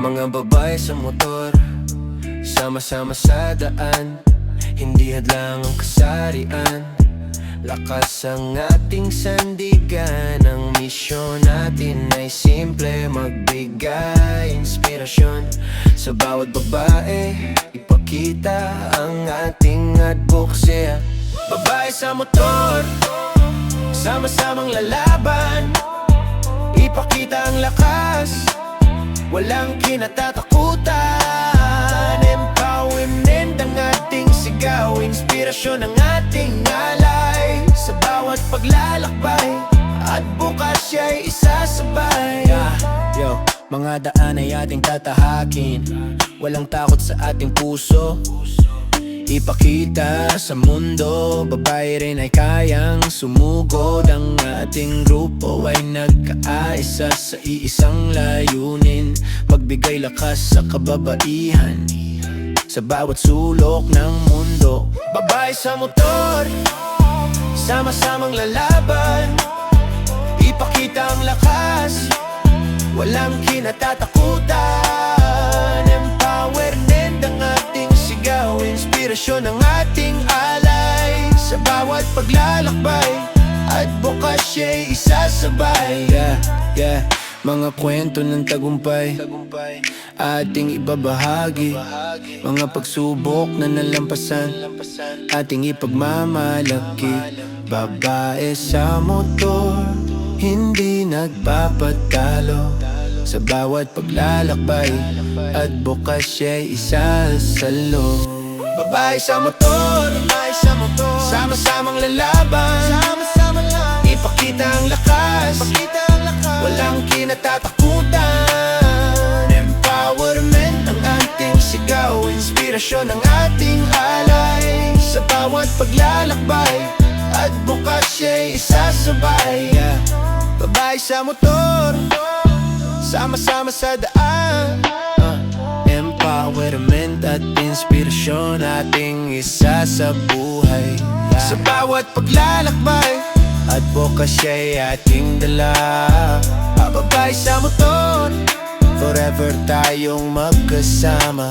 Mga babae sa motor Sama-sama sa daan. Hindi hadlang ang kasarian. Lakas ang ating sandigan. Ang misyon natin ay simple Magbigay inspirasyon. Sa bawat babae Ipakita ang ating advocacy Babae sa motor Sama-samang lalaban Walang kinatatakutan. Empowerment ang ating sigaw. Inspirasyon ang ating alay. Sa bawat paglalakbay At bukas siya'y isasabay. Yeah, Yo, mga daan ay ating tatahakin. Walang takot sa ating puso Ipakita sa mundo Babae rin ay kayang sumugod. Ang ating grupo ay nagkaisa Sa iisang layunin. Magbigay lakas sa kababaihan Sa bawat sulok ng mundo. Babae sa motor Sama-samang lalaban. Ipakita ang lakas Walang kinatatakutan Inspirasyon ang ating alay Sa bawat paglalakbay. At bukas siya'y isasabay. Yeah, yeah. Mga kwento ng tagumpay. Ating ibabahagi. Mga pagsubok na nalampasan. Ating ipagmamalaki. Babae sa motor Hindi nagpapatalo Sa bawat paglalakbay. At bukas siya'y isasalo Babae sa motor. Babae sa motor. Sama-samang lalaban. Sama-sama lang Ipakita ang lakas. Ipakita ang lakas. Walang kinatatakutan. Empowerment ang ating sigaw. Inspirasyon ang ating alay. Sa bawat paglalakbay At bukas siya'y isasabay. Yeah. Babae sa motor. Sama-sama sa daan at inspirasyon Ating isa sa buhay. Sa bawat paglalakbay At bukas siya'y ating dala Babae sa motor Forever tayong magkasama